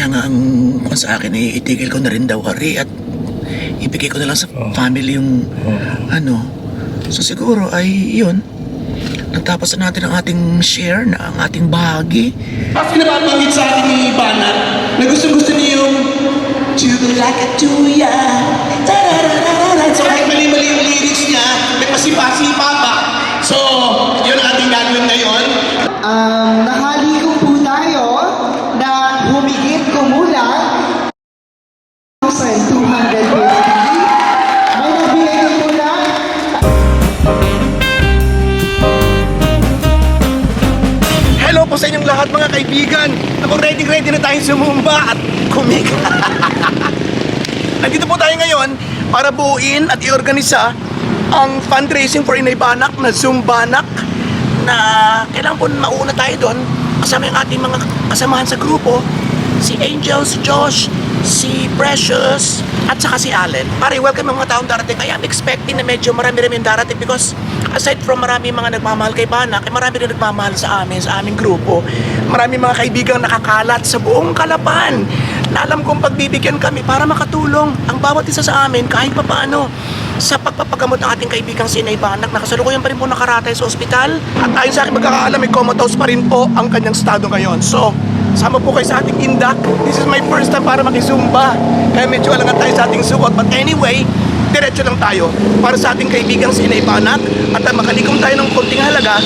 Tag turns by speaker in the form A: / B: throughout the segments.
A: Kaya nga ang kung sa akin ay itigil ko na rin daw hari at ibigay ko na lang sa family yung ano. So siguro ay yun. Natapos na natin ang ating share na ang ating bahagi.
B: Tapos nababanggit sa atin ni Banat na gusto-gusto niya yung Chugulakatuya Tarararara So kahit mali-mali yung lyrics niya, may pasipa-sipa pa. So, yun ang ating gagawin ngayon.
C: Um, nakaliko po
B: inyong lahat mga kaibigan. Ako ready ready na tayong sumumba at kumika. Nandito po tayo ngayon para buuin at iorganisa ang fundraising for Inay Banak na Zumbanak na kailangan po mauna tayo doon kasama yung ating mga kasamahan sa grupo si Angel, si Josh, si Precious, at saka si Allen. Pare, welcome mga taong darating. I am expecting na medyo marami-rami yung darating because aside from marami mga nagmamahal kay Banak, eh, marami rin nagmamahal sa amin, sa aming grupo. Marami mga kaibigang nakakalat sa buong kalapan na alam kong pagbibigyan kami para makatulong ang bawat isa sa amin kahit pa paano sa pagpapagamot ng ating kaibigang si Inay Banak na kasalukuyan pa rin po nakaratay sa ospital at ayon sa aking pagkakaalam may comatose pa rin po ang kanyang estado ngayon. So, Sama po kayo sa ating indak. This is my first time para makisumba. Kaya medyo alangan tayo sa ating suot. But anyway, diretso lang tayo para sa ating kaibigang si Inay at uh, makalikom tayo ng konting halaga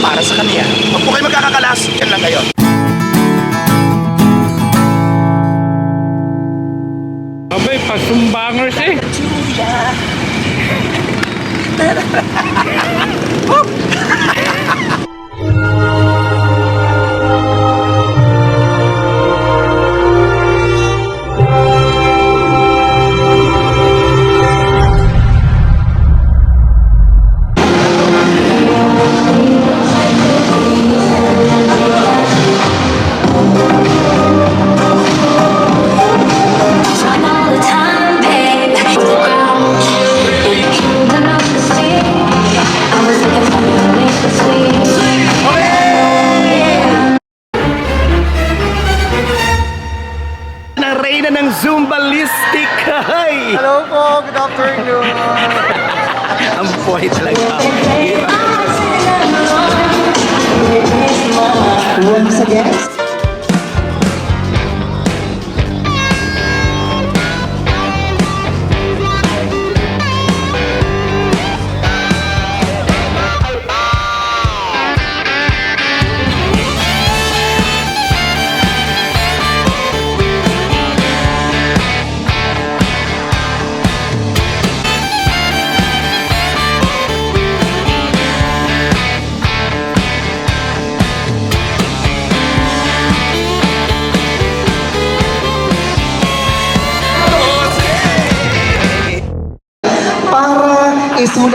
B: para sa kanya. Huwag po kayo magkakakalas. Yan lang kayo.
D: Abay, pasumbangers eh.
E: Fun
B: ng Zumbalistic. Hi!
C: Hello po, good afternoon.
B: Ang boy talaga.
C: Once again,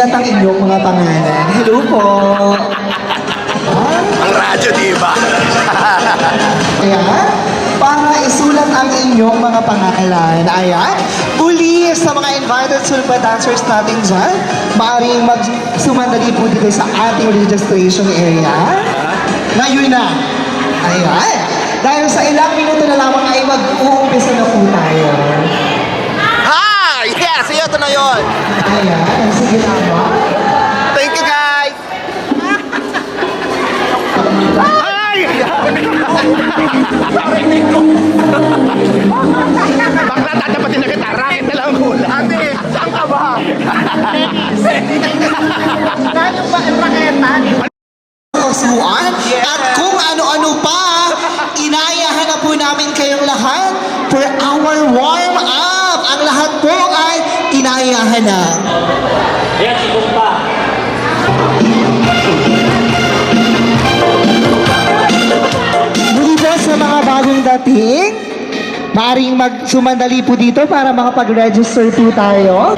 C: isulat ang inyong mga pangalan. Hello po.
B: Ang radyo, di ba?
C: Ayan. Para isulat ang inyong mga pangalan. Ayan. Uli sa mga invited Sulba dancers natin dyan, maaaring magsumandali po dito sa ating registration area. Ngayon na. Ayan. Dahil sa ilang minuto na lamang ay mag-uumpisa na po tayo.
B: Yes! Ito na yon.
C: Ayan. Sige naman.
B: Thank you, guys! Hi! Bakla tatapatin na kita, raket na lang ang hula. Ate, saan ka ba?
C: kasuan at kung ano-ano pa, inayahan na po namin kayong lahat for our warm up. Ang lahat po ay inayahan na. Muli po sa mga bagong dating, maaaring magsumandali po dito para makapag-register po tayo.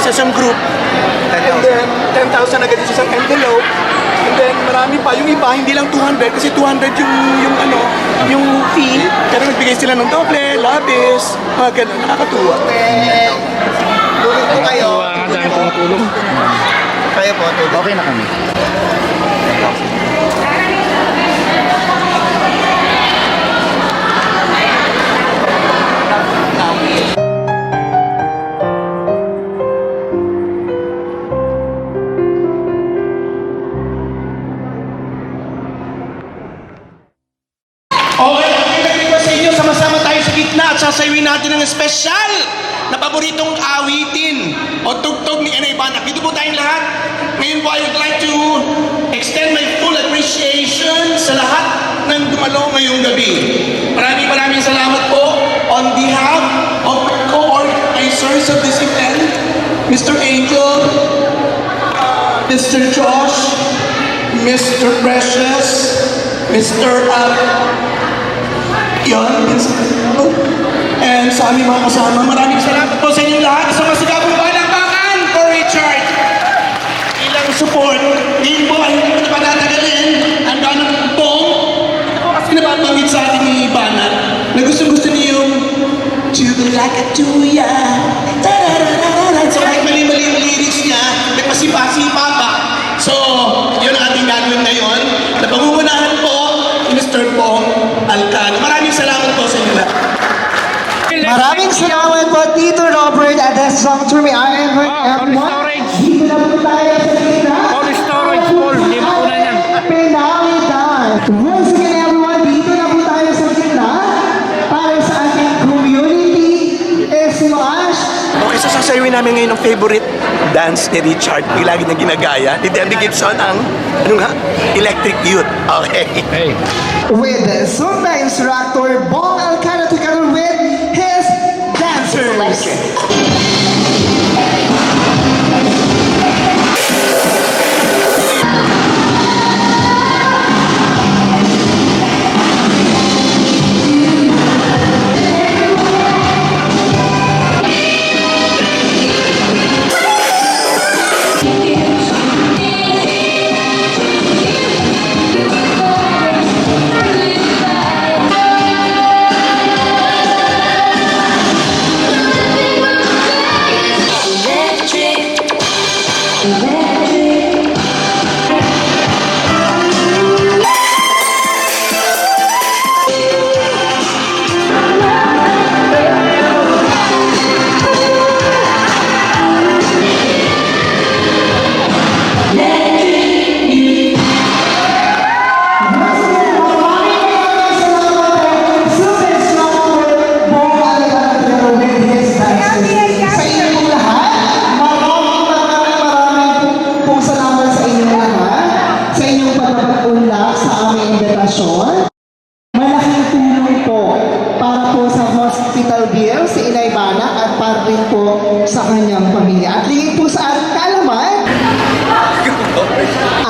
B: Sa isang group. And then, 10,000 agad sa isang envelope. And then, marami pa. Yung iba, hindi lang 200 kasi 200 yung, yung ano, yung fee. Pero nagbigay sila ng doble, labis, mga ganun. Nakakatuwa.
C: Tulog po kayo.
D: Tuwa nga dahil tumutulong.
C: Kayo po, tulog.
F: Okay na kami.
B: Sasayawin natin ang espesyal na paboritong awitin o tugtog ni Enay Banak. Dito po tayong lahat. Ngayon po, I would like to extend my full appreciation sa lahat ng dumalo ngayong gabi. Maraming maraming salamat po on behalf of co-organizers of this event, Mr. Angel, Mr. Josh, Mr. Precious, Mr. Ab, yun, and sa aming mga kasama, maraming salamat po sa inyong lahat. Sa masigabong palakpakan for Richard. Ilang support. Ngayon po ay hindi na patatagalin. Ang ganang pong. Ito po kasi nababanggit sa atin ni Banat na gusto-gusto niyo yung Chubulakatuya. Tarararara. So kahit mali-mali yung lyrics niya, may pasipa-sipa pa. So, yun ang ating gagawin ngayon. Na pangungunahan po Mr. Pong Alcano. Maraming salamat po sa inyo lahat.
C: Maraming salamat po, Tito Robert, at this song to me. I am
D: Oh,
C: everyone.
D: storage.
C: Dito na po tayo sa gitna.
D: Cold storage, Paul. Hindi mo na yan.
C: Once again, everyone, dito na po tayo sa gitna para sa ating community smash.
B: Okay, so sasayawin namin ngayon ang favorite dance ni Richard. Yung lagi niya ginagaya. Ni Debbie Gibson ang, ano nga? Electric Youth. Okay.
D: Hey.
C: with Zumba instructor Bong
E: Electric,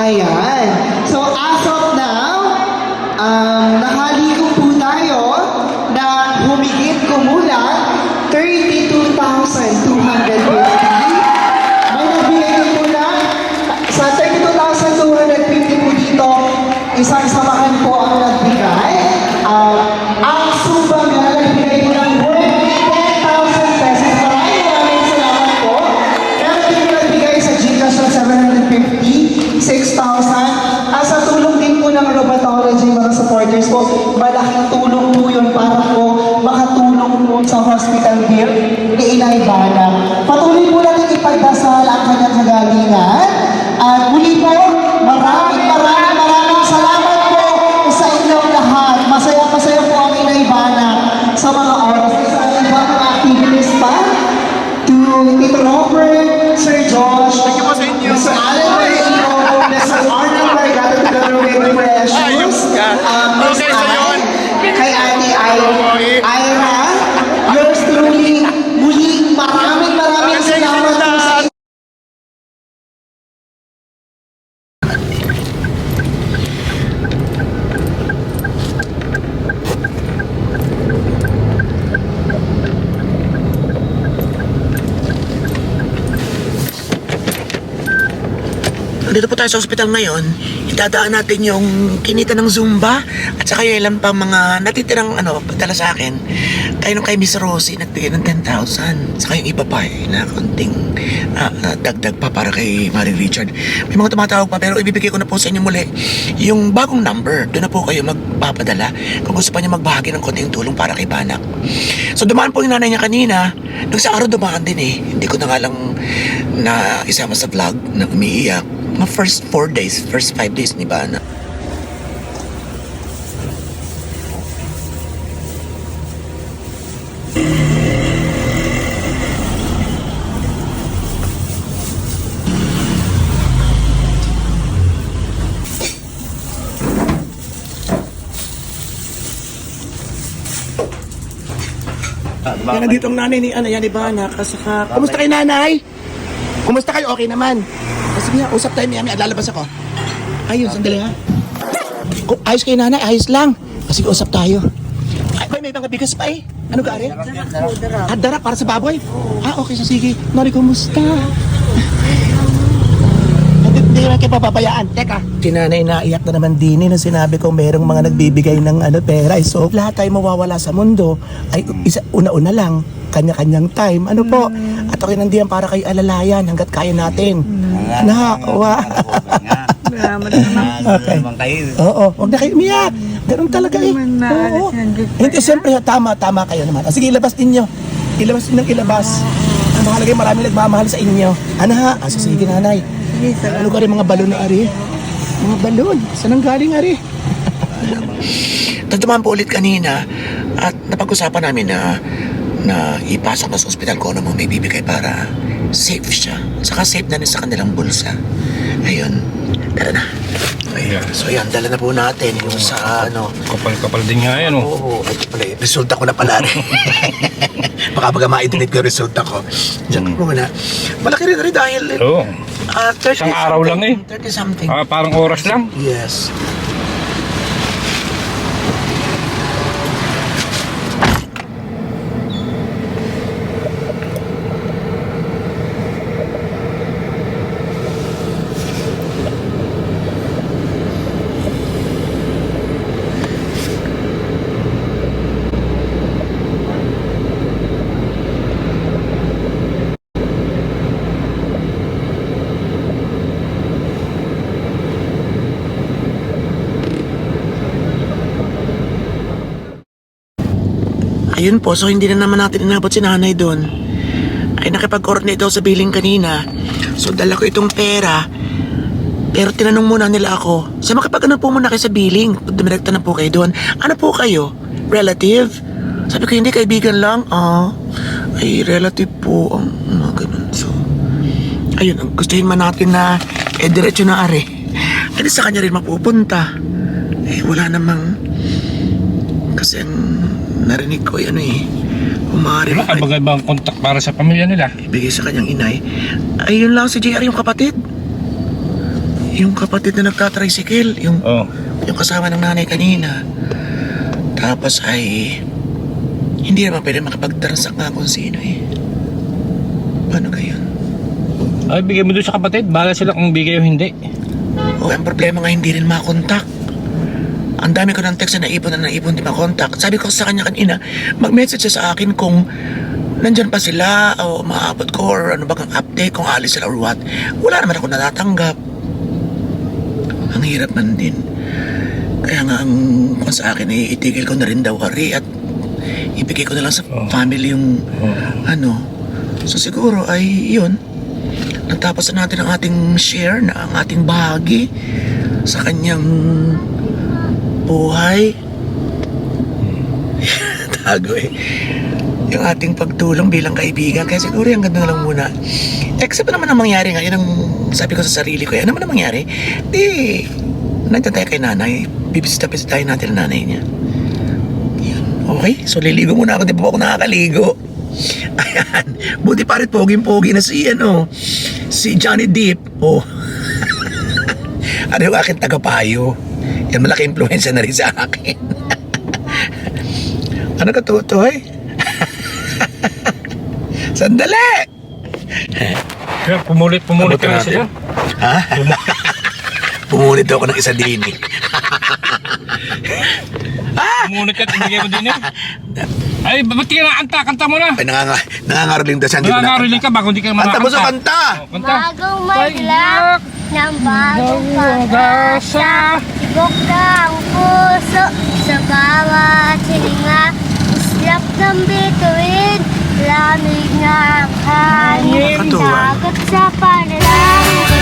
C: Ayan. Sa hospital bill ni Inay Bana.
B: Nandito po tayo sa ospital ngayon. Itadaan natin yung kinita ng Zumba at saka yung ilan pang mga natitirang ano, padala sa akin. Kaya nung kay Miss Rosie, nagbigay ng 10,000. Saka yung iba pa eh, na konting ah, dagdag pa para kay Mary Richard. May mga tumatawag pa pero ibibigay ko na po sa inyo muli yung bagong number. Doon na po kayo magpapadala kung gusto pa niya magbahagi ng konting tulong para kay Banak. So dumaan po yung nanay niya kanina. Nung sa araw dumaan din eh. Hindi ko na nga lang na isama sa vlog na umiiyak. Mga first four days, first five days ni Bana. Yan nandito ang nanay ni ano, yan ni Bana. Kasi ka... Kumusta kay nanay? Kumusta kayo? Okay naman. Nga, usap tayo niya. May lalabas ako. Ayun, sandali ha. Kung ayos kay nanay, ayos lang. Kasi usap tayo. Ay, may, may mga bigas pa eh. Ano ka, Ari? Ah, darak para sa baboy? Ah, okay. So, sige. Nori, kumusta? Hindi naman kayo papabayaan. Teka. Si nanay naiyak na naman din eh nung sinabi ko merong mga nagbibigay ng ano, pera. Eh, So, lahat tayo mawawala sa mundo. Ay, isa, una-una lang, kanya-kanyang time. Ano po? At ako nandiyan para kayo alalayan hanggat kaya natin. Na, wa. Okay. Oo, huwag na kayo umiyak. Ganun talaga eh. Oo. Hindi, siyempre, tama, tama kayo naman. Ah, Sige, ilabas ninyo. Ilabas din ng ilabas. Ang mahalaga yung marami nagmamahal sa inyo. Ano ha? Ah, sige, nanay. Ano ka rin mga balon na ari? Mga balon. Saan ang galing ari? Tatumaan po ulit kanina at napag-usapan namin na na ipasok na sa ospital ko ano mga may bibigay para safe siya. Saka safe na rin sa kanilang bulsa. Ayun. Tara na. Ayun. So yan, dala na po natin yung sa ano.
D: Kapal-kapal din nga yan, oh.
B: Oo, pala eh. Resulta ko na pala rin. Baka baga ma-internet ko yung resulta ko. Diyan ko muna. Malaki rin rin dahil
D: Oo.
B: ah, 30
D: Isang araw lang eh.
B: 30 something.
D: Ah, parang oras lang.
B: Yes. Ayun po, so hindi na naman natin inabot si nanay doon. Ay nakipag-coordinate sa billing kanina. So dala ko itong pera. Pero tinanong muna nila ako, sa makipag ano po muna kayo sa billing? Dumirekta na po kayo doon. Ano po kayo? Relative? Sabi ko, hindi kaibigan lang. Ah, ay relative po. Ang mga ganun. So, ayun, gustuhin man natin na eh, diretso na are. Ay, di sa kanya rin mapupunta. Eh, wala namang kasi ang narinig ko ay ano eh, umari
D: Wala ka ba ibang contact para sa pamilya nila?
B: ibigay sa kanyang inay. Ay, yun lang si JR, yung kapatid. Yung kapatid na nagtatricycle, yung,
D: Oo.
B: yung kasama ng nanay kanina. Tapos ay, hindi naman pwede makapag-transact nga kung sino eh. Paano kayo?
D: Ay, bigay mo doon sa kapatid. Bahala sila kung bigay o hindi.
B: O, ang problema nga hindi rin makontak. Ang dami ko ng text na naipon na naipon, di makontak. Sabi ko sa kanya kanina, mag-message siya sa akin kung nandyan pa sila o maabot ko or ano ba kang update kung alis sila or what. Wala naman ako natatanggap. Ang hirap man din. Kaya nga ang kung sa akin, eh, itigil ko na rin daw hari at ibigay ko na lang sa family yung ano. So siguro ay yun. Natapos na natin ang ating share na ang ating bahagi sa kanyang buhay. Tago eh. Yung ating pagtulong bilang kaibigan. Kaya siguro yung ganda lang muna. Except naman ang mangyari nga. Yun ang sabi ko sa sarili ko. eh, Ano naman ang mangyari? Di, nandiyan tayo kay nanay. Bibisita-bisitahin natin ang nanay niya. Yun. Okay, so liligo muna ako. Di ba ako nakakaligo? Ayan. Buti pa rin poging-pogi na si, ano, si Johnny Depp. Oh. ano yung aking tagapayo? Yan malaki impluensya na rin sa akin. ano ka, Tutoy? Sandali!
D: Kaya pumulit, pumulit ka na sila.
B: Ha? Pumunit ako ng isa din eh.
D: Umunit ka at ibigay mo din eh. Ay, ba't ka na anta? Kanta mo na.
B: Ay, nanganga, nangangaroling daw siya. hindi ko
D: Nangangaroling ka bago hindi ka
B: Kanta mo sa
D: makakanta.
B: kanta!
D: Oh, Kanta.
G: Bagong madlak ng bagong pag-asa Tibok ng puso sa bawat hininga Islap ng bituin, lamig ng hangin.
B: Nakakatuwa.
G: Dagat sa panalangin